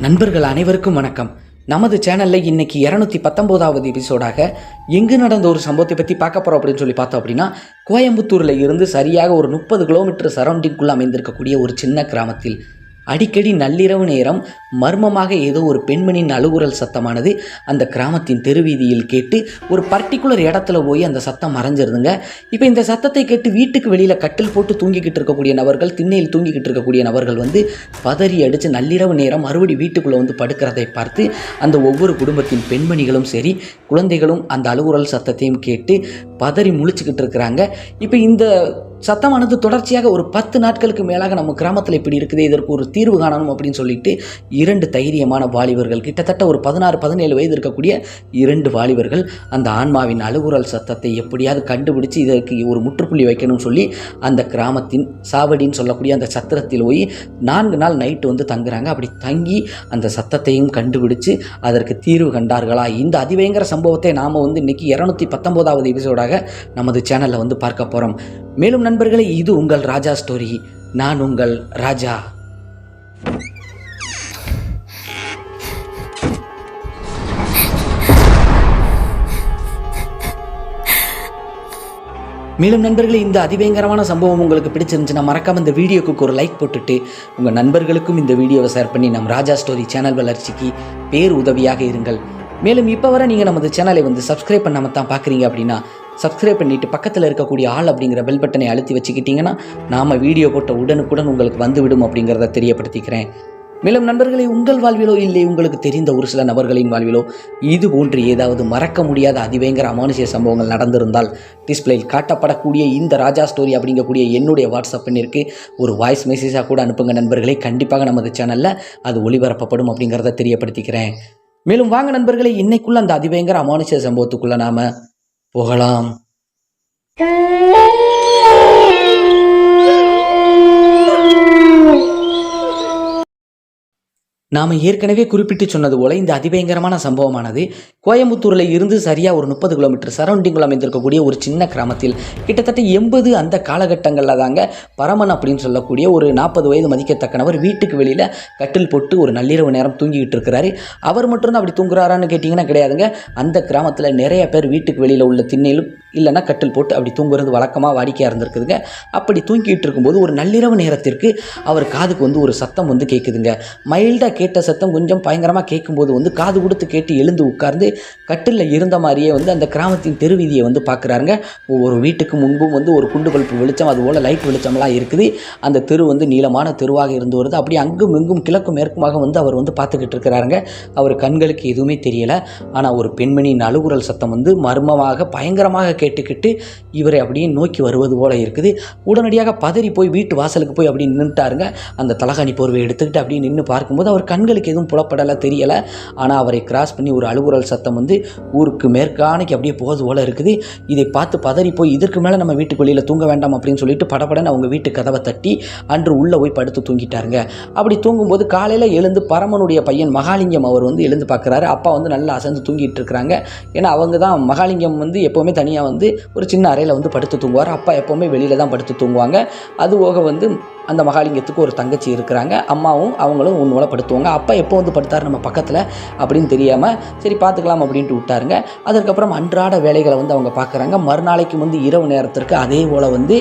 நண்பர்கள் அனைவருக்கும் வணக்கம். நமது சேனலில் இன்னைக்கு இரநூத்தி பத்தொம்போதாவது எபிசோடாக எங்கு நடந்த ஒரு சம்பவத்தை பற்றி பார்க்க போகிறோம் அப்படின்னு சொல்லி பார்த்தோம் அப்படின்னா கோயம்புத்தூரில் இருந்து சரியாக ஒரு முப்பது கிலோமீட்டர் சரௌண்டிங்குள்ளே அமைந்திருக்கக்கூடிய ஒரு சின்ன கிராமத்தில் அடிக்கடி நள்ளிரவு நேரம் மர்மமாக ஏதோ ஒரு பெண்மணியின் அழுகுரல் சத்தமானது அந்த கிராமத்தின் தெருவீதியில் கேட்டு ஒரு பர்டிகுலர் இடத்துல போய் அந்த சத்தம் மறைஞ்சிருதுங்க. இப்போ இந்த சத்தத்தை கேட்டு வீட்டுக்கு வெளியில் கட்டில் போட்டு தூங்கிக்கிட்டு இருக்கக்கூடிய நபர்கள் திண்ணையில் தூங்கிக்கிட்டு இருக்கக்கூடிய நபர்கள் வந்து பதறி அடித்து நள்ளிரவு நேரம் மறுபடி வீட்டுக்குள்ளே வந்து படுக்கிறதை பார்த்து அந்த ஒவ்வொரு குடும்பத்தின் பெண்மணிகளும் சரி குழந்தைகளும் அந்த அழுகுரல் சத்தத்தையும் கேட்டு பதறி முழிச்சுக்கிட்டு இருக்கிறாங்க. இப்போ இந்த சத்தமானது தொடர்ச்சியாக ஒரு பத்து நாட்களுக்கு மேலாக நம்ம கிராமத்தில் இப்படி இருக்குது இதற்கு ஒரு தீர்வு காணணும் அப்படின்னு சொல்லிட்டு இரண்டு தைரியமான வாலிபர்கள் கிட்டத்தட்ட ஒரு பதினாறு பதினேழு வயது இருக்கக்கூடிய இரண்டு வாலிபர்கள் அந்த ஆன்மாவின் அழுகுரல் சத்தத்தை எப்படியாவது கண்டுபிடிச்சு இதற்கு ஒரு முற்றுப்புள்ளி வைக்கணும்னு சொல்லி அந்த கிராமத்தின் சாவடின்னு சொல்லக்கூடிய அந்த சத்திரத்தில் போய் நான்கு நாள் நைட்டு வந்து தங்குறாங்க. அப்படி தங்கி அந்த சத்தத்தையும் கண்டுபிடிச்சு அதற்கு தீர்வு கண்டார்களா? இந்த அதிபயங்கர சம்பவத்தை நாம் வந்து இன்னைக்கு இரநூத்தி பத்தொம்போதாவது எபிசோடாக நமது சேனலில் வந்து பார்க்க போகிறோம் மேலும் நண்பர்களே இது உங்கள் ராஜா ஸ்டோரி நான் உங்கள் ராஜா. மேலும் நண்பர்களே இந்த அதிபயங்கரமான சம்பவம் உங்களுக்கு பிடிச்சிருந்துச்சுன்னா மறக்காம இந்த வீடியோக்கு ஒரு லைக் போட்டுட்டு உங்கள் நண்பர்களுக்கும் இந்த வீடியோவை ஷேர் பண்ணி நம் ராஜா ஸ்டோரி சேனல் வளர்ச்சிக்கு பேர் உதவியாக இருங்கள். மேலும் இப்போ வரை நீங்கள் நமது சேனலை வந்து சப்ஸ்கிரைப் பண்ணாமல் தான் பார்க்குறீங்க அப்படின்னா சப்ஸ்கிரைப் பண்ணிட்டு பக்கத்தில் இருக்கக்கூடிய ஆள் அப்படிங்கிற பெல் பட்டனை அழுத்தி வச்சுக்கிட்டிங்கன்னா நாம் வீடியோ போட்ட உடனுக்குடன் உங்களுக்கு வந்துவிடும் அப்படிங்கிறத தெரியப்படுத்திக்கிறேன். மேலும் நண்பர்களை உங்கள் வாழ்விலோ இல்லை உங்களுக்கு தெரிந்த ஒரு சில நபர்களின் வாழ்விலோ இது போன்று ஏதாவது மறக்க முடியாத அதிபயங்கர அமானுஷ்ய சம்பவங்கள் நடந்திருந்தால் டிஸ்பிளேயில் காட்டப்படக்கூடிய இந்த ராஜா ஸ்டோரி அப்படிங்கக்கூடிய என்னுடைய வாட்ஸ்அப் எண்ணிற்கு ஒரு வாய்ஸ் மெசேஜாக கூட அனுப்புங்க நண்பர்களே. கண்டிப்பாக நமது சேனலில் அது ஒளிபரப்பப்படும் அப்படிங்கிறத தெரியப்படுத்திக்கிறேன். மேலும் வாங்க நண்பர்களை இன்னைக்குள்ள அந்த அதிபயங்கர அமானுஷ சம்பவத்துக்குள்ள நாம போகலாம். நாம் ஏற்கனவே குறிப்பிட்டு சொன்னது போல இந்த அதிபயங்கரமான சம்பவமானது கோயம்புத்தூரில் இருந்து சரியாக ஒரு முப்பது கிலோமீட்டர் சரௌண்டிங்கில் அமைந்திருக்கக்கூடிய ஒரு சின்ன கிராமத்தில். கிட்டத்தட்ட எண்பது அந்த காலகட்டங்களில் தாங்க பரமன் அப்படின்னு சொல்லக்கூடிய ஒரு நாற்பது வயது மதிக்கத்தக்கனவர் வீட்டுக்கு வெளியில் கட்டில் போட்டு ஒரு நள்ளிரவு நேரம் தூங்கிக்கிட்டு இருக்கிறாரு. அவர் மட்டும்தான் அப்படி தூங்குறாரான்னு கேட்டிங்கன்னா கிடையாதுங்க. அந்த கிராமத்தில் நிறைய பேர் வீட்டுக்கு வெளியில் உள்ள திண்ணையிலும் இல்லைன்னா கட்டில் போட்டு அப்படி தூங்குறது வழக்கமாக வாடிக்கையாக இருந்திருக்குதுங்க. அப்படி தூங்கிட்டு இருக்கும்போது ஒரு நள்ளிரவு நேரத்திற்கு அவர் காதுக்கு வந்து ஒரு சத்தம் வந்து கேட்குதுங்க மைல்டாக கேட்ட சத்தம் கொஞ்சம் பயங்கரமாக கேட்கும்போது வந்து காது கொடுத்து கேட்டு எழுந்து உட்கார்ந்து கட்டிலில் இருந்த மாதிரியே வந்து அந்த கிராமத்தின் தெருவீதியை வந்து பார்க்குறாருங்க. ஒவ்வொரு வீட்டுக்கு முன்பும் வந்து ஒரு குண்டு கொழுப்பு வெளிச்சம் அதுபோல் லைட் வெளிச்சம்லாம் இருக்குது. அந்த தெரு வந்து நீளமான தெருவாக இருந்து வருது. அப்படி அங்கும் இங்கும் கிழக்கும் மேற்குமாக வந்து அவர் வந்து பார்த்துக்கிட்டு இருக்கிறாருங்க. அவர் கண்களுக்கு எதுவுமே தெரியலை. ஆனால் ஒரு பெண்மணியின் அழுகுரல் சத்தம் வந்து மர்மமாக பயங்கரமாக கேட்டுக்கிட்டு இவரை அப்படியே நோக்கி வருவது போல இருக்குது. உடனடியாக பதறி போய் வீட்டு வாசலுக்கு போய் அப்படி நின்றுட்டாருங்க அந்த தலகாணி போர்வை எடுத்துக்கிட்டு அப்படியே நின்று பார்க்கும்போது அவர் கண்களுக்கு எதுவும் புலப்படலை தெரியலை. ஆனால் அவரை கிராஸ் பண்ணி ஒரு அழுகுரல் சத்தம் வந்து ஊருக்கு மேற்கானைக்கு அப்படியே போது போல இருக்குது. இதை பார்த்து பதறி போய் இதற்கு மேலே நம்ம வீட்டுக்கு வெளியில் தூங்க வேண்டாம் அப்படின்னு சொல்லிட்டு படபடன்னு அவங்க வீட்டு கதவை தட்டி அன்று உள்ளே போய் படுத்து தூங்கிட்டாருங்க. அப்படி தூங்கும்போது காலையில் எழுந்து பரமனுடைய பையன் மகாலிங்கம் அவர் வந்து எழுந்து பார்க்குறாரு. அப்பா வந்து நல்லா அசந்து தூங்கிட்டு இருக்கிறாங்க. ஏன்னா அவங்க தான் மகாலிங்கம் வந்து எப்போவுமே தனியாக வந்து ஒரு சின்ன அறையில் வந்து படுத்து தூங்குவார். அப்பா எப்போவுமே வெளியில் தான் படுத்து தூங்குவாங்க. அது போக வந்து அந்த மகாலிங்கத்துக்கு ஒரு தங்கச்சி இருக்கிறாங்க. அம்மாவும் அவங்களும் உன்னோட படுத்துவாங்க. அப்பா எப்போ வந்து படுத்தார் நம்ம பக்கத்தில் அப்படின்னு தெரியாமல் சரி பார்த்துக்கலாம் அப்படின்ட்டு விட்டாருங்க. அதற்கப்புறம் அன்றாட வேலைகளை வந்து அவங்க பார்க்குறாங்க மறுநாளைக்கு வந்து இரவு நேரத்திற்கு அதே போல் வந்து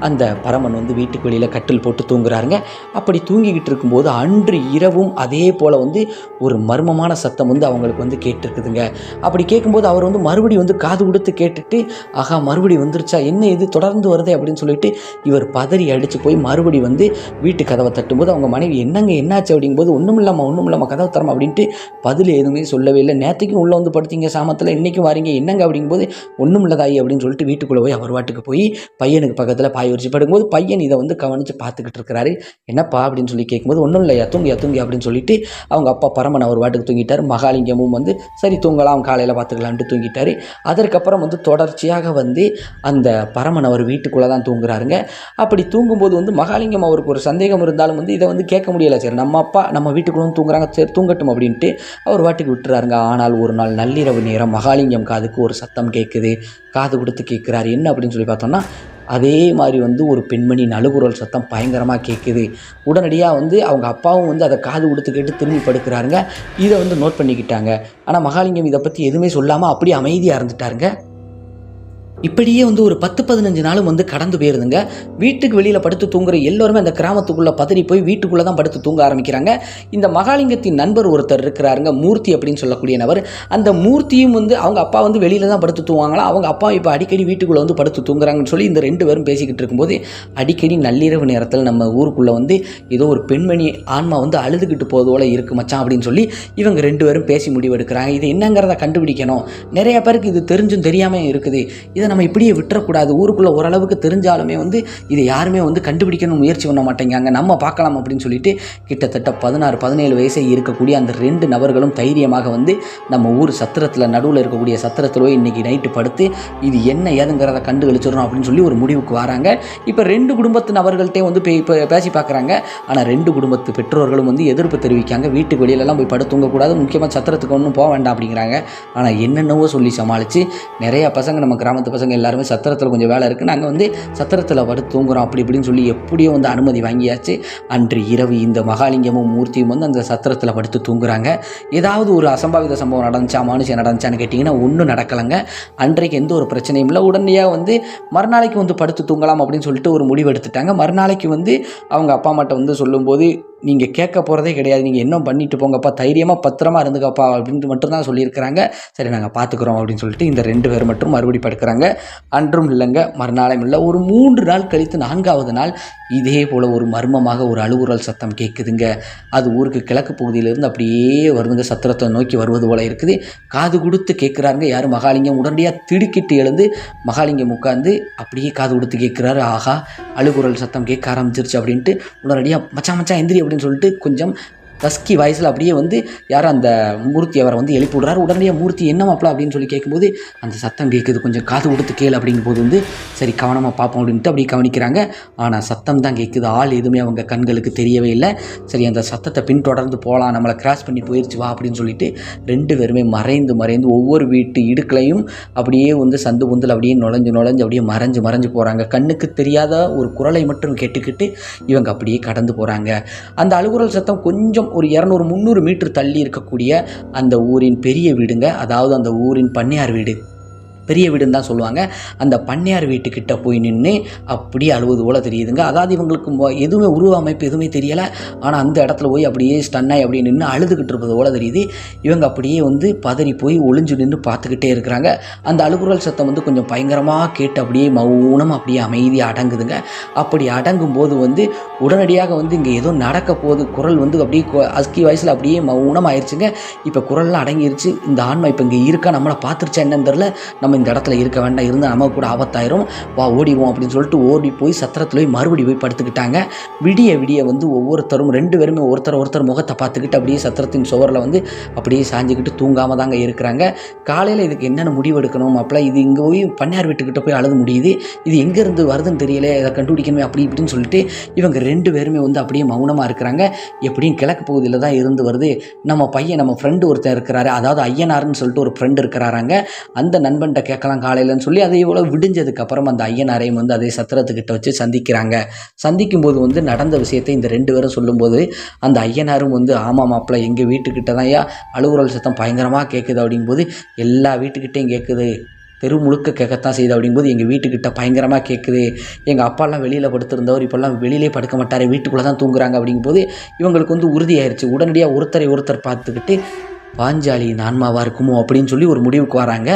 அந்த பரமன் வந்து வீட்டுக்கு வெளியில் கட்டில் போட்டு தூங்குறாருங்க. அப்படி தூங்கிக்கிட்டு இருக்கும்போது அன்று இரவும் அதே போல் வந்து ஒரு மர்மமான சத்தம் வந்து அவங்களுக்கு வந்து கேட்டிருக்குதுங்க. அப்படி கேட்கும்போது அவர் வந்து மறுபடியும் வந்து காது கொடுத்து கேட்டுட்டு ஆகா மறுபடி வந்துருச்சா? என்ன இது? தொடர்ந்து வருதே? அப்படின்னு சொல்லிட்டு இவர் பதறி அடித்து போய் மறுபடி வந்து வீட்டு கதவை தட்டும்போது அவங்க மனைவி என்னங்க என்னாச்சு? அப்படிங்கும்போது ஒன்றும் இல்லாமல் ஒன்றும் இல்லாமல் கதவை தரமா அப்படின்ட்டு பதில் எதுவுமே சொல்லவே இல்லை. நேற்றுக்கும் உள்ளே வந்து படுத்தீங்க சாமத்தில்? இன்றைக்கும் வாரீங்க? என்னங்க? அப்படிங்கும்போது ஒன்றும் இல்லதாயி அப்படின்னு சொல்லிட்டு வீட்டுக்குள்ளே போய் அவர் வாட்டுக்கு போய் பையனுக்கு பக்கத்தில் பாய் படுக்கும்போது பையன் இதை வந்து கவனித்து பார்த்துக்கிட்டு இருக்கிறாரு. என்னப்பா அப்படின்னு சொல்லி கேட்கும்போது ஒன்றும் இல்லையா தூங்கியா தூங்கியா? அப்படின்னு சொல்லிட்டு அவங்க அப்பா பரமன் அவர் வாட்டுக்கு தூங்கிட்டார். மகாலிங்கமும் வந்து சரி தூங்கலாம் காலையில் பார்த்துக்கலான்ட்டு தூங்கிட்டாரு. அதற்கப்புறம் வந்து தொடர்ச்சியாக வந்து அந்த பரமன் அவர் வீட்டுக்குள்ளே தான் தூங்குறாருங்க. அப்படி தூங்கும்போது வந்து மகாலிங்கம் அவருக்கு ஒரு சந்தேகம் இருந்தாலும் வந்து இதை வந்து கேட்க முடியலை. சரி நம்ம அப்பா நம்ம வீட்டுக்குள்ளே வந்து தூங்குறாங்க சரி தூங்கட்டும் அப்படின்ட்டு அவர் வாட்டுக்கு விட்டுறாருங்க. ஆனால் ஒரு நாள் நள்ளிரவு நேரம் மகாலிங்கம் காதுக்கு ஒரு சத்தம் கேட்குது. காது கொடுத்து கேட்குறாரு. என்ன அப்படின்னு சொல்லி பார்த்தோம்னா அதே மாதிரி வந்து ஒரு பெண்மணியின் அழுகுரல் சத்தம் பயங்கரமாக கேட்குது உடனடியாக வந்து அவங்க அப்பாவும் வந்து அதை காது கொடுத்து கேட்டு திரும்பி படுக்கிறாருங்க. இதை வந்து நோட் பண்ணிக்கிட்டாங்க. ஆனால் மகாலிங்கம் இதை பற்றி எதுவுமே சொல்லாமல் அப்படியே அமைதியாக இருந்துட்டாருங்க. இப்படியே வந்து ஒரு பத்து பதினஞ்சு நாளும் வந்து கடந்து போயிருதுங்க வீட்டுக்கு வெளியில் படுத்து தூங்குற எல்லோருமே அந்த கிராமத்துக்குள்ளே பதறி போய் வீட்டுக்குள்ளே தான் படுத்து தூங்க ஆரம்பிக்கிறாங்க. இந்த மகாலிங்கத்தின் நண்பர் ஒருத்தர் இருக்கிறாருங்க மூர்த்தி அப்படின்னு சொல்லக்கூடிய நபர். அந்த மூர்த்தியும் வந்து அவங்க அப்பா வந்து வெளியில் தான் படுத்து தூங்குவாங்களா? அவங்க அப்பா இப்போ அடிக்கடி வீட்டுக்குள்ளே வந்து படுத்து தூங்குறாங்கன்னு சொல்லி இந்த ரெண்டு பேரும் பேசிக்கிட்டு இருக்கும்போது அடிக்கடி நள்ளிரவு நேரத்தில் நம்ம ஊருக்குள்ளே வந்து ஏதோ ஒரு பெண்மணி ஆன்மா வந்து அழுதுகிட்டு போவதோல இருக்கு மச்சான் அப்படின்னு சொல்லி இவங்க ரெண்டு பேரும் பேசி முடிவெடுக்கிறாங்க. இது என்னங்கிறத கண்டுபிடிக்கணும். நிறைய பேருக்கு இது தெரிஞ்சும் தெரியாமல் இருக்குது. இதை நம்ம இப்படியே விட்டுறக்கூடாது. ஊருக்குள்ளே ஓரளவுக்கு தெரிஞ்சாலுமே வந்து இதை யாருமே வந்து கண்டுபிடிக்கணும் முயற்சி பண்ண மாட்டேங்காங்க. நம்ம பார்க்கலாம் அப்படின்னு சொல்லிட்டு கிட்டத்தட்ட பதினாறு பதினேழு வயசே இருக்கக்கூடிய அந்த ரெண்டு நபர்களும் தைரியமாக வந்து நம்ம ஊர் சத்திரத்தில் நடுவில் இருக்கக்கூடிய சத்திரத்தில் போய் இன்றைக்கி நைட்டு படுத்து இது என்ன ஏதுங்கிறத கண்டு கழிச்சிடணும் அப்படின்னு சொல்லி ஒரு முடிவுக்கு வராங்க. இப்போ ரெண்டு குடும்பத்து நபர்கள்ட்டே வந்து பே- பேசி பார்க்குறாங்க. ஆனால் ரெண்டு குடும்பத்து பெற்றோர்களும் வந்து எதிர்ப்பு தெரிவிக்காங்க. வீட்டுக்கு வெளியிலலாம் போய் படுத்துங்க தூங்கக்கூடாது. முக்கியமாக சத்திரத்துக்கு ஒன்றும் போக வேண்டாம் அப்படிங்கிறாங்க. ஆனால் என்னென்னவோ சொல்லி சமாளித்து நிறையா பசங்க நம்ம கிராமத்து பசங்க எல்லாருமே சத்திரத்தில் கொஞ்சம் வேலை இருக்குது நாங்கள் வந்து சத்திரத்தில் படுத்து தூங்குறோம். அப்படி இப்படின்னு சொல்லி எப்படியோ வந்து அனுமதி வாங்கியாச்சு. அன்று இரவு இந்த மகாலிங்கமும் மூர்த்தியும் வந்து அந்த சத்திரத்தில் படுத்து தூங்குறாங்க. ஏதாவது ஒரு அசம்பாவித சம்பவம் நடந்துச்சா மனுஷன் நடந்துச்சான்னு கேட்டிங்கன்னா ஒன்றும் நடக்கலைங்க. அன்றைக்கு எந்த ஒரு பிரச்சனையும் இல்லை. உடனடியாக வந்து மறுநாளைக்கு வந்து படுத்து தூங்கலாம் அப்படின்னு சொல்லிட்டு ஒரு முடிவு எடுத்துட்டாங்க. மறுநாளைக்கு வந்து அவங்க அப்பா அம்மாட்ட வந்து சொல்லும்போது நீங்கள் கேட்க போகிறதே கிடையாது. நீங்கள் என்ன பண்ணிட்டு போங்கப்பா. தைரியமாக பத்திரமா இருந்துக்கப்பா அப்படின்ட்டு மட்டும்தான் சொல்லியிருக்கிறாங்க. சரி நாங்கள் பார்த்துக்குறோம் அப்படின்னு சொல்லிட்டு இந்த ரெண்டு பேர் மட்டும் மறுபடி படுக்கிறாங்க. அன்றும் இல்லைங்க மறுநாளும் இல்லை. ஒரு மூன்று நாள் கழித்து நான்காவது நாள் இதே போல் ஒரு மர்மமாக ஒரு அழுகுரல் சத்தம் கேட்குதுங்க. அது ஊருக்கு கிழக்கு பகுதியிலிருந்து அப்படியே வருதுங்க. சத்திரத்தை நோக்கி வருவது போல் இருக்குது. காது கொடுத்து கேட்குறாருங்க. யார்? மகாலிங்கம். உடனடியாக திடுக்கிட்டு எழுந்து மகாலிங்கம் உட்காந்து அப்படியே காது கொடுத்து கேட்குறாரு. ஆஹா அழுகுரல் சத்தம் கேட்க ஆரம்பிச்சிருச்சு அப்படின்ட்டு உடனடியாக மச்சா மச்சான் எந்திரி அப்படின்னு சொல்லிட்டு கொஞ்சம் தஸ்கி வாய்ஸில் அப்படியே வந்து யாரும் அந்த மூர்த்தி அவரை வந்து எழுப்பி விடுறாரு உடனடியாக மூர்த்தி என்ன மாப்பிள? அப்படின்னு சொல்லி கேட்கும்போது அந்த சத்தம் கேட்குது கொஞ்சம் காது கொடுத்து கேள். அப்படிங்கும்போது வந்து சரி கவனமாக பார்ப்போம். அப்படின்ட்டு அப்படியே கவனிக்கிறாங்க. ஆனால் சத்தம் தான் கேட்குது ஆள் எதுவுமே அவங்க கண்களுக்கு தெரியவே இல்லை. சரி அந்த சத்தத்தை பின்தொடர்ந்து போகலாம் நம்மளை கிராஸ் பண்ணி போயிடுச்சு வா. அப்படின்னு சொல்லிட்டு ரெண்டு பேருமே மறைந்து மறைந்து ஒவ்வொரு வீட்டு இடுக்களையும் அப்படியே வந்து சந்து புந்தில் அப்படியே நுழைஞ்சு நுழைஞ்சு அப்படியே மறைஞ்சு மறைஞ்சு போகிறாங்க கண்ணுக்கு தெரியாத ஒரு குரலை மட்டும் கேட்டுக்கிட்டு இவங்க அப்படியே கடந்து போகிறாங்க அந்த அழுகுரல் சத்தம் கொஞ்சம் ஒரு இரநூறு முந்நூறு மீட்டர் தள்ளி இருக்கக்கூடிய அந்த ஊரின் பெரிய வீடுங்க. அதாவது அந்த ஊரின் பண்ணையார் வீடு. பெரிய வீடுன்னு தான் சொல்லுவாங்க. அந்த பண்ணையார் வீட்டுக்கிட்ட போய் நின்று அப்படியே அழுவது போல் தெரியுதுங்க. அதாவது இவங்களுக்கு எதுவுமே உருவ அமைப்பு எதுவுமே தெரியலை. ஆனால் அந்த இடத்துல போய் அப்படியே ஸ்டன்னாய் அப்படியே நின்று அழுதுகிட்டு இருப்பது போல் தெரியுது. இவங்க அப்படியே வந்து பதறி போய் ஒளிஞ்சு நின்று பார்த்துக்கிட்டே இருக்கிறாங்க. அந்த அழுகுரல் சத்தம் வந்து கொஞ்சம் பயங்கரமாக கேட்டு அப்படியே மௌனம் அப்படியே அமைதியாக அடங்குதுங்க. அப்படி அடங்கும் போது வந்து உடனடியாக வந்து இங்கே ஏதோ நடக்க போகுது. குரல் வந்து அப்படியே அஸ்கி வயசில் அப்படியே மௌனம் ஆயிடுச்சுங்க இப்போ குரல்லாம் அடங்கிருச்சு. இந்த ஆன்மா இப்போ இங்கே இருக்கா? நம்மளை பார்த்துருச்சா என்னன்னு தெரில நம்ம இந்த இடத்துல இருக்க வேண்டாம். இருந்தால் நம்ம கூட ஆபத்தாயிரும். வா ஓடிவோம் அப்படின்னு சொல்லிட்டு ஓடி போய் சத்திரத்தில் போய் மறுபடி போய் படுத்துக்கிட்டாங்க. விடிய விடிய வந்து ஒவ்வொருத்தரும் ரெண்டு பேருமே ஒருத்தர் ஒருத்தர் முகத்தை பார்த்துக்கிட்டு அப்படியே சத்திரத்தின் சுவரில் வந்து அப்படியே சாஞ்சிக்கிட்டு தூங்காமல் தாங்க இருக்கிறாங்க. காலையில் இதுக்கு என்னென்ன முடிவு எடுக்கணும் அப்போலாம் இது இங்கே போய் பண்ணையார் வீட்டுக்கிட்ட போய் அழுது முடியுது. இது எங்கேருந்து வருதுன்னு தெரியல இதை கண்டுபிடிக்கணுமே அப்படி இப்படின்னு சொல்லிட்டு இவங்க ரெண்டு பேருமே வந்து அப்படியே மௌனமாக இருக்கிறாங்க. எப்படியும் கிழக்கு பகுதியில் தான் இருந்து வருது. நம்ம பையன் நம்ம ஃப்ரெண்டு ஒருத்தர் இருக்கிறாரு. அதாவது ஐயனார்னு சொல்லிட்டு ஒரு ஃப்ரெண்டு இருக்கிறாராங்க. அந்த நண்பன்கிட்ட கேட்கலாம் காலையிலன்னு சொல்லி அதை போல் விடிஞ்சதுக்கு அப்புறம் அந்த ஐயனாரையும் வந்து அதே சத்திரத்துக்கிட்ட வச்சு சந்திக்கிறாங்க. சந்திக்கும் போது வந்து நடந்த விஷயத்தை இந்த ரெண்டு பேரும் சொல்லும்போது அந்த ஐயனாரும் வந்து ஆமாம் மாப்பிள்ள எங்கள் வீட்டுக்கிட்ட தான் ஐயா அலுவலர் சத்தம் பயங்கரமாக கேட்குது அப்படிங்கும்போது எல்லா வீட்டுக்கிட்டையும் கேட்குது தெரு முழுக்க கேட்கத்தான் செய்யுது அப்படிங்கும்போது எங்கள் வீட்டுக்கிட்ட பயங்கரமாக கேட்குது எங்கள் அப்பாலாம் வெளியில் படுத்திருந்தவர் இப்போல்லாம் வெளியிலே படுக்க மாட்டார். வீட்டுக்குள்ளே தான் தூங்குறாங்க அப்படிங்கும்போது இவங்களுக்கு வந்து உறுதியாயிருச்சு. உடனடியாக ஒருத்தரை ஒருத்தர் பார்த்துக்கிட்டு பாஞ்சாலியின் ஆன்மாவாக இருக்குமோ அப்படின்னு சொல்லி ஒரு முடிவுக்கு வராங்க.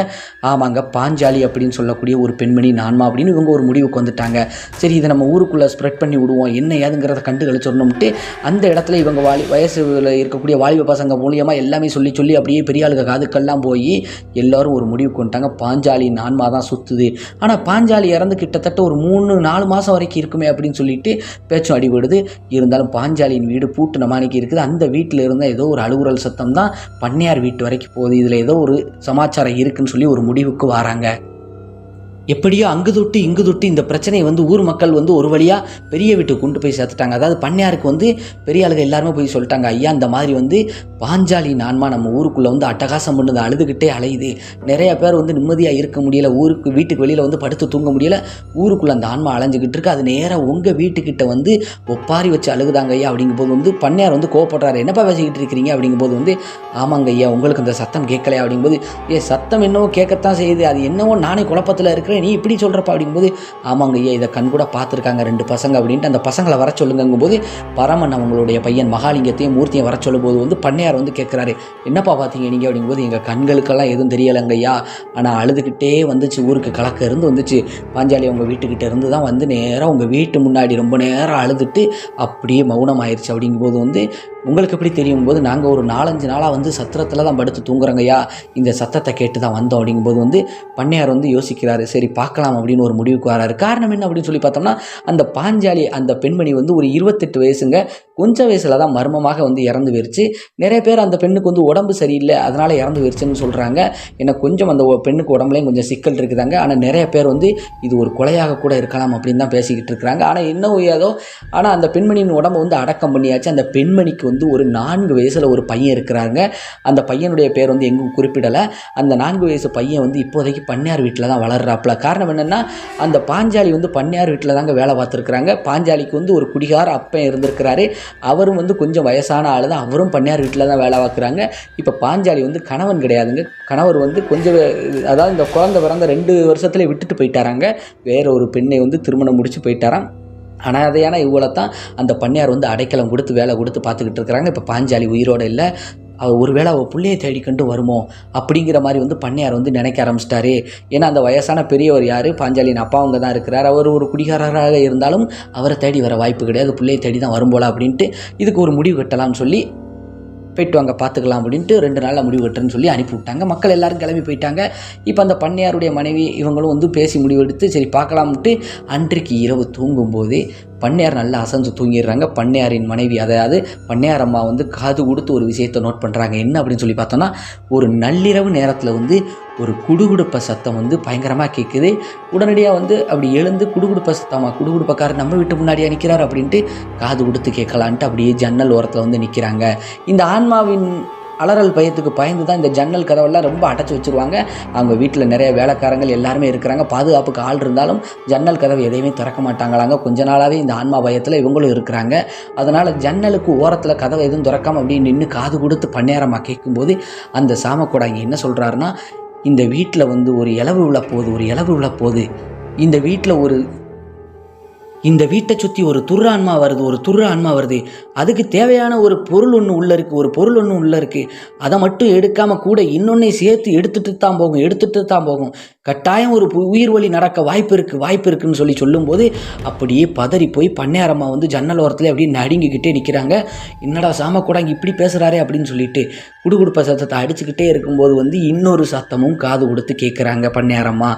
ஆமாங்க பாஞ்சாலி அப்படின்னு சொல்லக்கூடிய ஒரு பெண்மணியின் ஆன்மா அப்படின்னு இவங்க ஒரு முடிவுக்கு வந்துட்டாங்க. சரி இதை நம்ம ஊருக்குள்ளே ஸ்ப்ரெட் பண்ணி விடுவோம். என்ன ஏதுங்கிறத கண்டு கழிச்சிடணும்ட்டு அந்த இடத்துல இவங்க வாலி வயசுல இருக்கக்கூடிய வாலிப பசங்க மூலியமாக எல்லாமே சொல்லி சொல்லி அப்படியே பெரிய ஆளுக காதுக்கெல்லாம் போய் எல்லாரும் ஒரு முடிவுக்கு வந்துட்டாங்க. பாஞ்சாலியின் ஆன்மா தான் சுற்றுது ஆனால் பாஞ்சாலி இறந்து கிட்டத்தட்ட ஒரு மூணு நாலு மாதம் வரைக்கும் இருக்குமே அப்படின்னு சொல்லிட்டு பேச்சும் அடிபடுது. இருந்தாலும் பாஞ்சாலியின் வீடு பூட்டு நமானிக்கு இருக்குது. அந்த வீட்டில் இருந்த ஏதோ ஒரு அழுகுரல் சத்தம் தான் பண்ணையார் வீட்டு வரைக்கும் போகுது. இதில் ஏதோ ஒரு சமாச்சாரம் இருக்குன்னு சொல்லி ஒரு முடிவுக்கு வராங்க. எப்படியோ அங்கு தொட்டு இங்கு தொட்டு இந்த பிரச்சனையை வந்து ஊர் மக்கள் வந்து ஒரு வழியாக பெரிய வீட்டுக்கு கொண்டு போய் சேர்த்துட்டாங்க. அதாவது பண்ணையாருக்கு வந்து பெரிய ஆளுங்க எல்லாருமே போய் சொல்லிட்டாங்க ஐயா இந்த மாதிரி வந்து பாஞ்சாலி நான்மா நம்ம ஊருக்குள்ளே வந்து அட்டகாசம் பண்ணுது அழுதுகிட்டே அலையுது. நிறைய பேர் வந்து நிம்மதியாக இருக்க முடியல ஊருக்கு வீட்டுக்கு வெளியில் வந்து படுத்து தூங்க முடியல. ஊருக்குள்ளே அந்த ஆன்மா அலைஞ்சிக்கிட்டு இருக்கு. அது நேராக உங்கள் வீட்டுக்கிட்ட வந்து ஒப்பாரி வச்சு அழுகுதாங்க ஐயா அப்படிங்கும்போது வந்து பண்ணையார் வந்து கோவப்படுறாரு. என்னப்பா பேசிக்கிட்டு இருக்கிறீங்க அப்படிங்கும் போது வந்து ஆமாங்க ஐயா உங்களுக்கு அந்த சத்தம் கேட்கலையா அப்படிங்கும்போது ஏ சத்தம் என்னவோ கேட்கத்தான் செய்யுது. அது என்னவோ நானே குழப்பத்தில் இருக்கிறேன். நீ இப்படி சொல்கிறப்ப அப்படிங்கும்போது ஆமாங்க ஐயா இதை கண் கூட பார்த்துருக்காங்க ரெண்டு பசங்க. அப்படின்ட்டு அந்த பசங்களை வர சொல்லுங்கும்போது பரமன் அவங்களுடைய பையன் மகாலிங்கத்தையும் மூர்த்தியும் வர சொல்லும்போது வந்து பண்ணையார் வந்து கேட்குறாரு என்னப்பா பார்த்தீங்க நீங்கள் அப்படிங்கும்போது எங்கள் கண்களுக்கெல்லாம் எதுவும் தெரியலைங்கய்யா. ஆனால் அழுதுகிட்டே வந்துச்சு ஊருக்கு கலக்க இருந்து வந்துச்சு. பாஞ்சாலி உங்கள் வீட்டுக்கிட்ட இருந்து தான் வந்து நேராக உங்கள் வீட்டு முன்னாடி ரொம்ப நேரம் அழுதுட்டு அப்படியே மௌனம் ஆயிடுச்சு அப்படிங்கும்போது வந்து உங்களுக்கு எப்படி தெரியும் போது நாங்கள் ஒரு நாலஞ்சு நாளாக வந்து சத்திரத்தில் தான் படுத்து தூங்குறோங்கய்யா. இந்த சத்தத்தை கேட்டு தான் வந்தோம். அப்படிங்கும்போது வந்து பண்ணையார் வந்து யோசிக்கிறாரு சரி பார்க்கலாம் அப்படின்னு ஒரு முடிவுக்கு வராரு. காரணம் என்ன அப்படின்னு சொல்லி பார்த்தோம்னா அந்த பாஞ்சாலி அந்த பெண்மணி வந்து ஒரு இருபத்தெட்டு வயசுங்க கொஞ்சம் வயசில் தான் மர்மமாக வந்து இறந்து போயிருச்சு. நிறைய நிறைய பேர் அந்த பெண்ணுக்கு வந்து உடம்பு சரியில்லை அதனால் இறந்து போயிருச்சுன்னு சொல்கிறாங்க ஏன்னா கொஞ்சம் அந்த பெண்ணுக்கு உடம்புலையும் கொஞ்சம் சிக்கல் இருக்குதாங்க. ஆனால் நிறைய பேர் வந்து இது ஒரு கொலையாக கூட இருக்கலாம் அப்படின்னு தான் பேசிக்கிட்டு இருக்கிறாங்க. ஆனால் என்ன ஏதோ ஆனால் அந்த பெண்மணியின் உடம்பை வந்து அடக்கம் பண்ணியாச்சு. அந்த பெண்மணிக்கு வந்து ஒரு நான்கு வயசில் ஒரு பையன் இருக்கிறாங்க. அந்த பையனுடைய பேர் வந்து எங்கும் குறிப்பிடலை. அந்த நான்கு வயசு பையன் வந்து இப்போதைக்கு பண்ணையார் வீட்டில் தான் வளர்றாப்புல. காரணம் என்னென்னா அந்த பாஞ்சாலி வந்து பண்ணையார் வீட்டில் தாங்க வேலை பார்த்துருக்குறாங்க. பாஞ்சாலிக்கு வந்து ஒரு குடிகார அப்பன் இருந்திருக்கிறாரு. அவரும் வந்து கொஞ்சம் வயசான ஆள் தான். அவரும் பண்ணையார் வீட்டில் தான் வேலை பார்க்குறாங்க. இப்போ பாஞ்சாலி வந்து கணவன் கிடையாதுங்க. கணவர் வந்து கொஞ்சம் அதாவது இந்த குழந்தை பிறந்த ரெண்டு வருஷத்துல விட்டுட்டு போயிட்டாராங்க. வேற ஒரு பெண்ணை வந்து திருமணம் முடிச்சு போயிட்டாராம். அனாதையான இவ்வளோ தான் அந்த பண்ணையார் வந்து அடைக்கலம் கொடுத்து வேலை கொடுத்து பார்த்துக்கிட்டு இருக்கிறாங்க. இப்போ பாஞ்சாலி உயிரோடு இல்லை. அவ ஒருவேளை அவள் பிள்ளையை தேடிக்கொண்டு வருமோ? அப்படிங்கிற மாதிரி வந்து பண்ணையார் வந்து நினைக்க ஆரம்பிச்சிட்டாரு. ஏன்னா அந்த வயசான பெரியவர் யார்? பாஞ்சாலியின் அப்பா அவங்க தான் இருக்கிறார். அவர் ஒரு குடிகாரராக இருந்தாலும் அவரை தேடி வர வாய்ப்பு கிடையாது. பிள்ளையை தேடி தான் வரும் போல அப்படின்ட்டு இதுக்கு ஒரு முடிவு கட்டலாம்னு சொல்லி போயிட்டு வாங்க பார்த்துக்கலாம் அப்படின்ட்டு ரெண்டு நாளில் முடிவு கட்டுறேன்னு சொல்லி அனுப்பி விட்டாங்க மக்கள் எல்லாரும் கிளம்பி போயிட்டாங்க. இப்போ அந்த பண்ணையாருடைய மனைவி இவங்களும் வந்து பேசி முடிவெடுத்து சரி பார்க்கலாம்ட்டு அன்றைக்கு இரவு தூங்கும்போதே பண்ணையார் நல்லா அசைஞ்சு தூங்கிடுறாங்க. பண்ணையாரின் மனைவி அதாவது பண்ணையார் அம்மா வந்து காது கொடுத்து ஒரு விஷயத்தை நோட் பண்ணுறாங்க என்ன அப்படின்னு சொல்லி பார்த்தோன்னா ஒரு நள்ளிரவு நேரத்தில் வந்து ஒரு குடுகுடுப்ப சத்தம் வந்து பயங்கரமாக கேட்குது உடனடியாக வந்து அப்படி எழுந்து குடுகுடுப்ப சத்தமாக குடுகுடுப்பக்காரர் நம்ம வீட்டு முன்னாடியே நிற்கிறார் அப்படின்ட்டு காது கொடுத்து கேட்கலான்ட்டு அப்படியே ஜன்னல் ஓரத்தில் வந்து நிற்கிறாங்க இந்த ஆன்மாவின் அலறல் பயத்துக்கு பயந்து தான் இந்த ஜன்னல் கதவெல்லாம் ரொம்ப அடைச்சி வச்சுருவாங்க. அவங்க வீட்டில் நிறைய வேலைக்காரங்கள் எல்லாருமே இருக்கிறாங்க. பாதுகாப்புக்கு ஆள் இருந்தாலும் ஜன்னல் கதவு எதையுமே திறக்க மாட்டாங்களாங்க. கொஞ்ச நாளாகவே இந்த ஆன்மா பயத்தில் இவங்களும் இருக்கிறாங்க. அதனால் ஜன்னலுக்கு ஓரத்தில் கதவை எதுவும் திறக்காமல் அப்படின்னு நின்று காது கொடுத்து பன்னேரமாக கேட்கும்போது அந்த சாமக்கூடாங்க என்ன சொல்கிறாருன்னா இந்த வீட்டில் வந்து ஒரு இலவு விழ போகுது ஒரு இலவு விழ போகுது இந்த வீட்டில் ஒரு இந்த வீட்டை சுற்றி ஒரு துர்ர ஆன்மா வருது ஒரு துர்ர ஆன்மா வருது. அதுக்கு தேவையான ஒரு பொருள் ஒன்று உள்ளே இருக்குது ஒரு பொருள் ஒன்று உள்ளே இருக்குது அதை மட்டும் எடுக்காமல் கூட இன்னொன்னே சேர்த்து எடுத்துட்டு தான் போகும் எடுத்துட்டு தான் போகும். கட்டாயம் ஒரு உயிர் வழி நடக்க வாய்ப்பு இருக்குது வாய்ப்பு இருக்குன்னு சொல்லி சொல்லும்போது அப்படியே பதறி போய் பண்ணையாரம்மா வந்து ஜன்னல் ஓரத்தில் அப்படியே நடுங்கிக்கிட்டே நிற்கிறாங்க என்னடா சாம கூட இப்படி பேசுகிறாரே அப்படின்னு சொல்லிட்டு குடுகுடுப்ப சத்தத்தை அடிச்சுக்கிட்டே இருக்கும்போது வந்து இன்னொரு சத்தமும் காது கொடுத்து கேட்குறாங்க பண்ணையாரம்மா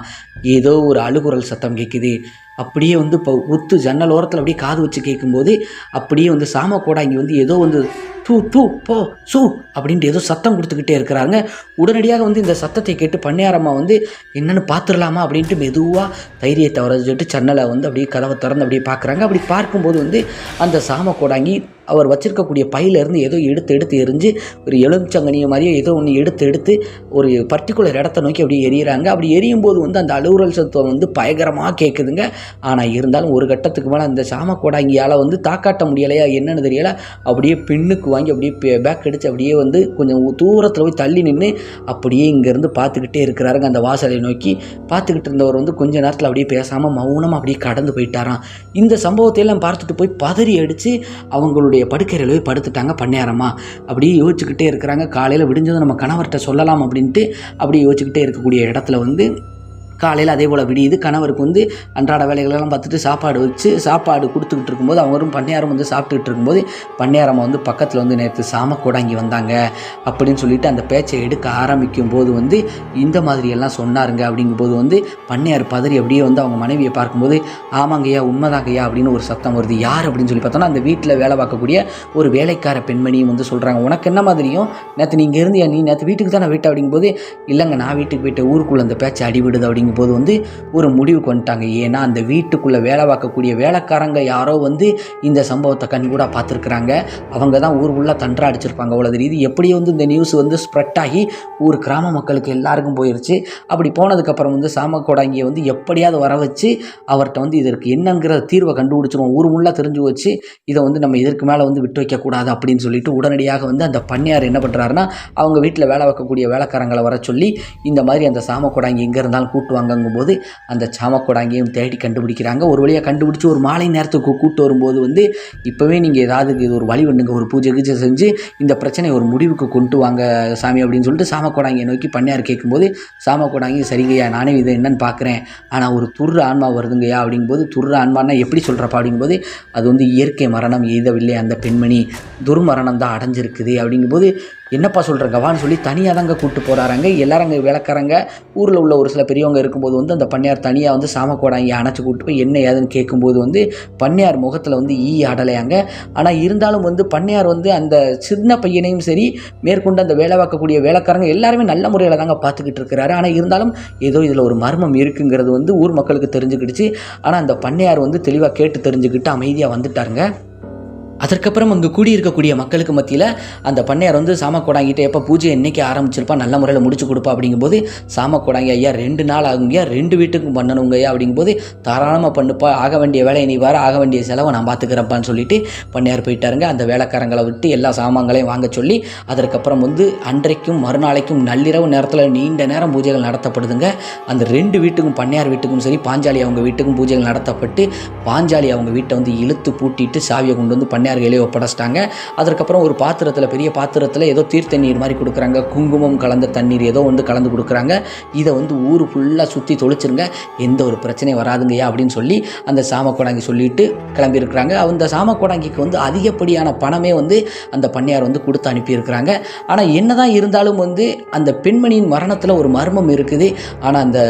ஏதோ ஒரு அழுகுரல் சத்தம் கேட்குது அப்படியே வந்து இப்போ உத்து ஜன்னல் ஓரத்தில் அப்படியே காது வச்சு கேட்கும்போது அப்படியே வந்து சாம கூட இங்கே வந்து ஏதோ வந்து தூ தூ போ சூ அப்படின்ட்டு ஏதோ சத்தம் கொடுத்துக்கிட்டே இருக்கிறாங்க. உடனடியாக வந்து இந்த சத்தத்தை கேட்டு பண்ணையாரம்மா வந்து என்னென்னு பார்த்துடலாமா அப்படின்ட்டு மெதுவாக தைரியத்தை வரைஞ்சிட்டு ஜன்னலை வந்து அப்படியே கதவை திறந்து அப்படியே பார்க்குறாங்க அப்படி பார்க்கும்போது வந்து அந்த சாம கோடாங்கி அவர் வச்சிருக்கக்கூடிய பையிலேருந்து ஏதோ எடுத்து எடுத்து எரிஞ்சு ஒரு எலுமிச்சங்கனிய மாதிரியே ஏதோ ஒன்று எடுத்து எடுத்து ஒரு பர்டிகுலர் இடத்த நோக்கி அப்படியே எரியிறாங்க. அப்படி எரியும் போது வந்து அந்த அலுவலல் சத்தம் வந்து பயங்கரமாக கேட்குதுங்க ஆனால் இருந்தாலும் ஒரு கட்டத்துக்கு மேலே அந்த சாம கோடாங்கியால் வந்து தாக்காட்ட முடியலையா என்னென்னு தெரியலை. அப்படியே பின்னுக்கு வாங்கி அப்படியே பேக் அடித்து அப்படியே வந்து கொஞ்சம் தூரத்தில் போய் தள்ளி நின்று அப்படியே இங்கேருந்து பார்த்துக்கிட்டே இருக்கிறாருங்க அந்த வாசலை நோக்கி. பார்த்துக்கிட்டு இருந்தவர் வந்து கொஞ்ச நேரத்தில் அப்படியே பேசாமல் மௌனமாக அப்படியே கடந்து போயிட்டாராம். இந்த சம்பவத்தை எல்லாம் பார்த்துட்டு போய் பதறி அடித்து அவங்களுடைய படுக்கையில் போய் படுத்துட்டாங்க பண்ணேரம்மா அப்படியே யோசிச்சுக்கிட்டே இருக்கிறாங்க. காலையில் விடிஞ்சதும் நம்ம கணவர்கிட்ட சொல்லலாம் அப்படின்ட்டு அப்படியே யோசிச்சுக்கிட்டே இருக்கக்கூடிய இடத்துல வந்து காலையில் அதே போல் விடியுது. கணவருக்கு வந்து அன்றாட வேலைகளெல்லாம் பார்த்துட்டு சாப்பாடு வச்சு சாப்பாடு கொடுத்துக்கிட்டு இருக்கும்போது அவரும் பண்ணையாரம் வந்து சாப்பிட்டுக்கிட்டு இருக்கும்போது பண்ணையாரம்மா வந்து பக்கத்தில் வந்து நேற்று சாம கூடாங்கி வந்தாங்க அப்படின்னு சொல்லிட்டு அந்த பேச்சை எடுக்க ஆரம்பிக்கும் போது வந்து இந்த மாதிரி எல்லாம் சொன்னாருங்க அப்படிங்கும்போது வந்து பண்ணையார் பதறி அப்படியே வந்து அவங்க மனைவியை பார்க்கும்போது ஆமாங்கய்யா உண்மைதாங்கய்யா அப்படின்னு ஒரு சத்தம் வருது. யார் அப்படின்னு சொல்லி பார்த்தோன்னா அந்த வீட்டில் வேலை பார்க்கக்கூடிய ஒரு வேலைக்கார பெண்மணியும் வந்து சொல்கிறாங்க உனக்கு என்ன மாதிரியும்? நேற்று நீங்கள் இருந்தியா நீ? நேற்று வீட்டுக்கு தானே வீட்டை அப்படிங்கும்போது இல்லைங்க நான் வீட்டுக்கு போயிட்டு ஊருக்குள்ளே அந்த பேச்சை அடிவிடுது அப்படிங்க அப்படிங்கும்போது வந்து ஒரு முடிவுக்கு வந்துட்டாங்க. ஏன்னா அந்த வீட்டுக்குள்ளே வேலை பார்க்கக்கூடிய வேலைக்காரங்க யாரோ வந்து இந்த சம்பவத்தை கண்கூடாக பார்த்துருக்குறாங்க. அவங்க தான் ஊர் ஃபுல்லாக தண்டா அடிச்சிருப்பாங்க அவ்வளோ தெரியுது. எப்படி வந்து இந்த நியூஸ் வந்து ஸ்ப்ரெட் ஆகி ஊர் கிராம மக்களுக்கு எல்லாருக்கும் போயிடுச்சு அப்படி போனதுக்கப்புறம் வந்து சாமக்கோடாங்கியை வந்து எப்படியாவது வர வச்சு அவர்கிட்ட வந்து இதற்கு என்னங்கிற தீர்வை கண்டுபிடிச்சிருவோம். ஊர் முள்ளா தெரிஞ்சு வச்சு இதை வந்து நம்ம இதற்கு மேலே வந்து விட்டு வைக்கக்கூடாது அப்படின்னு சொல்லிட்டு உடனடியாக வந்து அந்த பண்ணியார் என்ன பண்ணுறாருன்னா அவங்க வீட்டில் வேலை வைக்கக்கூடிய வேலைக்காரங்களை வர சொல்லி இந்த மாதிரி அந்த சாமக்கோடாங்கி எங்கே இருந்தாலும் கூட்டுவாங்கங்கும்போது அந்த சாமக்கோடாங்கியும் தேடி கண்டுபிடிக்கிறாங்க. ஒரு வழியாக கண்டுபிடிச்சி ஒரு மாலை நேரத்துக்கு கூட்டு வரும்போது வந்து இப்போவே நீங்கள் ஏதாவது இது ஒரு வழி பண்ணுங்க ஒரு பூஜை கீஜை செஞ்சு இந்த பிரச்சனை ஒரு முடிவுக்கு கொண்டு வாங்க சாமி அப்படின்னு சொல்லிட்டு சாமக்கோடாங்கியை நோக்கி பண்ணையார் கேட்கும்போது சாமக்கோடாங்கி சரிங்கய்யா நானே இது என்னன்னு பார்க்குறேன். ஆனால் ஒரு துர்ற ஆன்மா வருதுங்கய்யா அப்படிங்கும்போது துர்ற ஆன்மானா எப்படி சொல்கிறப்பா அப்படிங்கும்போது அது வந்து இயற்கை மரணம் எய்தவில்லை அந்த பெண்மணி. துர்மரணம் தான் அடைஞ்சிருக்குது அப்படிங்கும்போது என்னப்பா சொல்கிறேங்க வான்னு சொல்லி தனியாக தாங்க கூப்பிட்டு போகிறாங்க எல்லாரும் அங்கே விளக்குறாங்க ஊரில் உள்ள ஒரு சில பெரியவங்க இருக்கும்போது வந்து அந்த பண்ணையார் தனியாக வந்து சாமக்கோடாங்கி அணைச்சி கூப்பிட்டு போய் என்ன ஏதுன்னு கேட்கும்போது வந்து பண்ணையார் முகத்தில் வந்து ஈ ஆடலையாங்க ஆனால் இருந்தாலும் வந்து பண்ணையார் வந்து அந்த சின்ன பையனையும் சரி மேற்கொண்டு அந்த வேலை பார்க்கக்கூடிய வேலைக்காரங்க எல்லாருமே நல்ல முறையில் தாங்க பார்த்துக்கிட்டு இருக்கிறாரு. ஆனால் இருந்தாலும் ஏதோ இதில் ஒரு மர்மம் இருக்குங்கிறது வந்து ஊர் மக்களுக்கு தெரிஞ்சுக்கிடுச்சு. ஆனால் அந்த பண்ணையார் வந்து தெளிவாக கேட்டு தெரிஞ்சுக்கிட்டு அமைதியாக வந்துட்டாருங்க. அதற்கப்புறம் அங்கே கூடியிருக்கக்கூடிய மக்களுக்கு மத்தியில் அந்த பண்ணையார் வந்து சாம சாமக்கோடாங்கிட்ட எப்போ பூஜை என்றைக்கு ஆரம்பிச்சிருப்பா நல்ல முறையில் முடிச்சு கொடுப்பா அப்படிங்கும்போது சாம சாமக்கோடாங்கி ஐயா ரெண்டு நாள் ஆகுங்கய்யா ரெண்டு வீட்டுக்கும் பண்ணணுங்கய்யா அப்படிங்கும்போது தாராளமாக பண்ணுப்பா ஆக வேண்டிய வேலையை நீ வர ஆக வேண்டிய செலவை நான் பார்த்துக்கிறப்பான்னு சொல்லிட்டு பண்ணையார் போயிட்டாருங்க. அந்த வேலைக்காரங்களை விட்டு எல்லா சாமான்களையும் வாங்க சொல்லி அதற்கப்புறம் வந்து அன்றைக்கும் மறுநாளைக்கும் நள்ளிரவு நேரத்தில் நீண்ட நேரம் பூஜைகள் நடத்தப்படுதுங்க. அந்த ரெண்டு வீட்டுக்கும் பண்ணையார் வீட்டுக்கும் சரி பாஞ்சாலி அவங்க வீட்டுக்கும் பூஜைகள் நடத்தப்பட்டு பாஞ்சாலி அவங்க வீட்டை வந்து இழுத்து பூட்டிட்டு சாவியை கொண்டு வந்து பண்ணையார் கையிலே ஒப்படைச்சிட்டாங்க. அதற்கப்புறம் ஒரு பாத்திரத்தில் பெரிய பாத்திரத்தில் ஏதோ தீர்த்த நீர் மாதிரி கொடுக்குறாங்க. குங்குமம் கலந்த தண்ணீர் ஏதோ வந்து கலந்து கொடுக்குறாங்க. இதை வந்து ஊர் ஃபுல்லாக சுற்றி தொளிச்சிருங்க. எந்த ஒரு பிரச்சனையும் வராதுங்கய்யா அப்படின்னு சொல்லி அந்த சாம கோடாங்கி சொல்லிட்டு கிளம்பியிருக்கிறாங்க. அந்த சாம கோடாங்கிக்கு வந்து அதிகப்படியான பணமே வந்து அந்த பண்ணையார் வந்து கொடுத்து அனுப்பியிருக்கிறாங்க. ஆனால் என்னதான் இருந்தாலும் வந்து அந்த பெண்மணியின் மரணத்தில் ஒரு மர்மம் இருக்குது. ஆனால் அந்த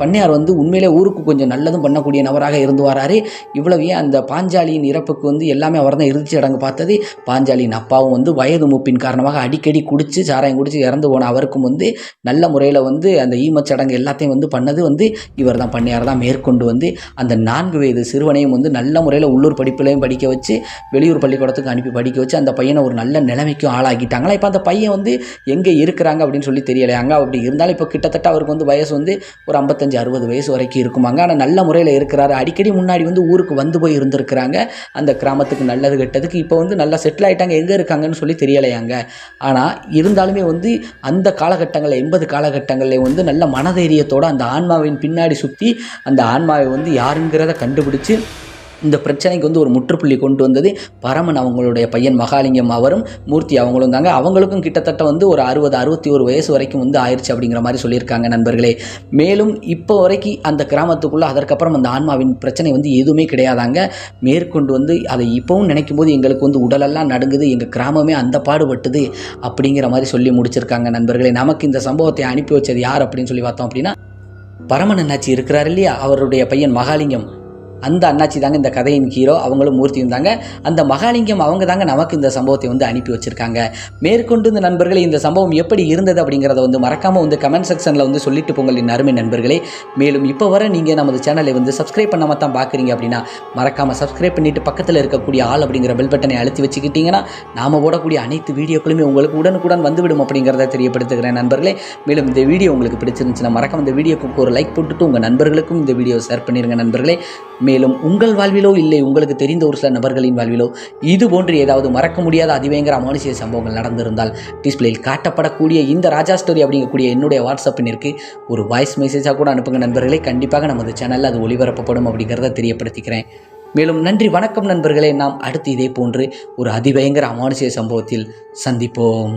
பண்ணையார் வந்து உண்மையிலே ஊருக்கு கொஞ்சம் நல்லதும் பண்ணக்கூடிய நபராக இருந்து வராரு. இவ்வளவு அந்த பாஞ்சாலியின் இறப்புக்கு வந்து எல்லாமே அவர் தான் இறுதி சடங்கு பார்த்தது பாஞ்சாலியின் அப்பாவும் வந்து வயது மூப்பின் காரணமாக அடிக்கடி குடிச்சு சாராயம் குடிச்சு இறந்து போன அவருக்கும் வந்து நல்ல முறையில் வந்து அந்த ஈமச் சடங்கு எல்லாத்தையும் வந்து பண்ணது வந்து இவர் தான் பண்ணியார் தான் மேற்கொண்டு வந்து அந்த நான்கு வயது சிறுவனையும் வந்து நல்ல முறையில் உள்ளூர் படிப்புலையும் படிக்க வச்சு வெளியூர் பள்ளிக்கூடத்துக்கு அனுப்பி படிக்க வச்சு அந்த பையனை ஒரு நல்ல நிலைமைக்கும் ஆளாக்கிட்டாங்களா? இப்போ அந்த பையன் வந்து எங்கே இருக்கிறாங்க அப்படின்னு சொல்லி தெரியலையாங்க அப்படி இருந்தாலும் இப்போ கிட்டத்தட்ட அவருக்கு வந்து வயசு வந்து ஒரு ஐம்பத்தஞ்சு அறுபது வயசு வரைக்கும் இருக்குமாங்க. ஆனால் நல்ல முறையில் இருக்கிறாரு. அடிக்கடி முன்னாடி வந்து ஊருக்கு வந்து போய் இருந்திருக்கிறாங்க. அந்த கிராமத்துக்கு நல்லது காலகட்டத்துக்கு இப்போ வந்து நல்லா செட்டில் ஆகிட்டாங்க எங்கே இருக்காங்கன்னு சொல்லி தெரியலையாங்க. ஆனால் இருந்தாலுமே வந்து அந்த காலகட்டங்களில் எண்பது காலகட்டங்களில் வந்து நல்ல மனதைரியத்தோடு அந்த ஆன்மாவின் பின்னாடி சுற்றி அந்த ஆன்மாவை வந்து யாருங்கிறத கண்டுபிடிச்சு இந்த பிரச்சனைக்கு வந்து ஒரு முற்றுப்புள்ளி கொண்டு வந்தது. பரமன் அவங்களுடைய பையன் மகாலிங்கம் அவரும் மூர்த்தி அவங்களும் தாங்க. அவங்களுக்கும் கிட்டத்தட்ட வந்து ஒரு அறுபது அறுபத்தி ஒரு வயசு வரைக்கும் வந்து ஆயிடுச்சு அப்படிங்கிற மாதிரி சொல்லியிருக்காங்க நண்பர்களே. மேலும் இப்போ வரைக்கும் அந்த கிராமத்துக்குள்ளே அதற்கப்புறம் அந்த ஆன்மாவின் பிரச்சனை வந்து எதுவுமே கிடையாதாங்க. மேற்கொண்டு வந்து அதை இப்போவும் நினைக்கும் போது எங்களுக்கு வந்து உடலெல்லாம் நடுங்குது எங்கள் கிராமமே அந்த பாடுபட்டுது அப்படிங்கிற மாதிரி சொல்லி முடிச்சிருக்காங்க நண்பர்களே. நமக்கு இந்த சம்பவத்தை அனுப்பி வச்சது யார் அப்படின்னு சொல்லி பார்த்தோம் அப்படின்னா பரமன் அண்ணாச்சி இருக்கிறார் இல்லையா? அவருடைய பையன் மகாலிங்கம். அந்த அண்ணாச்சி தாங்க இந்த கதையின் ஹீரோ அவங்களும் மூர்த்தியும் தாங்க. அந்த மகாலிங்கம் அவங்க தாங்க நமக்கு இந்த சம்பவத்தை வந்து அனுப்பி வச்சிருக்காங்க. மேற்கொண்டு இந்த நண்பர்களே இந்த சம்பவம் எப்படி இருந்தது அப்படிங்கிறத வந்து மறக்காமல் வந்து கமெண்ட் செக்ஷனில் வந்து சொல்லிட்டு போங்கள் என் அருமை நண்பர்களே. மேலும் இப்போ வர நீங்கள் நமது சேனலை வந்து சப்ஸ்கிரைப் பண்ணாமல் தான் பார்க்குறீங்க அப்படின்னா மறக்காமல் சப்ஸ்கிரைப் பண்ணிட்டு பக்கத்தில் இருக்கக்கூடிய ஆள் அப்படிங்கிற பெல் பட்டனை அழுத்தி வச்சுக்கிட்டிங்கன்னா நாம போடக்கூடிய அனைத்து வீடியோக்களுமே உங்களுக்கு உடனுக்குடன் வந்துவிடும் அப்படிங்கிறத தெரியப்படுத்துகிறேன் நண்பர்களே. மேலும் இந்த வீடியோ உங்களுக்கு பிடிச்சிருந்துச்சுன்னா மறக்காம இந்த வீடியோக்கு ஒரு லைக் போட்டுட்டு உங்கள் நண்பர்களுக்கும் இந்த வீடியோ ஷேர் பண்ணிடுங்க நண்பர்களே. மேலும் உங்கள் வாழ்விலோ இல்லை உங்களுக்கு தெரிந்த ஒரு சில நபர்களின் வாழ்விலோ இது போன்று ஏதாவது மறக்க முடியாத அதிவேங்கர அமானுஷிய சம்பவங்கள் நடந்திருந்தால் டிஸ்பிளேயில் காட்டப்படக்கூடிய இந்த ராஜா ஸ்டோரி அப்படிங்கக்கூடிய என்னுடைய வாட்ஸ்அப்பினிற்கு ஒரு வாய்ஸ் மெசேஜாக கூட அனுப்புங்க நண்பர்களே. கண்டிப்பாக நமது சேனலில் அது ஒளிபரப்பப்படும் அப்படிங்கிறத தெரியப்படுத்திக்கிறேன். மேலும் நன்றி வணக்கம் நண்பர்களே. நாம் அடுத்து இதே போன்று ஒரு அதிபயங்கர அமானுஷிய சம்பவத்தில் சந்திப்போம்.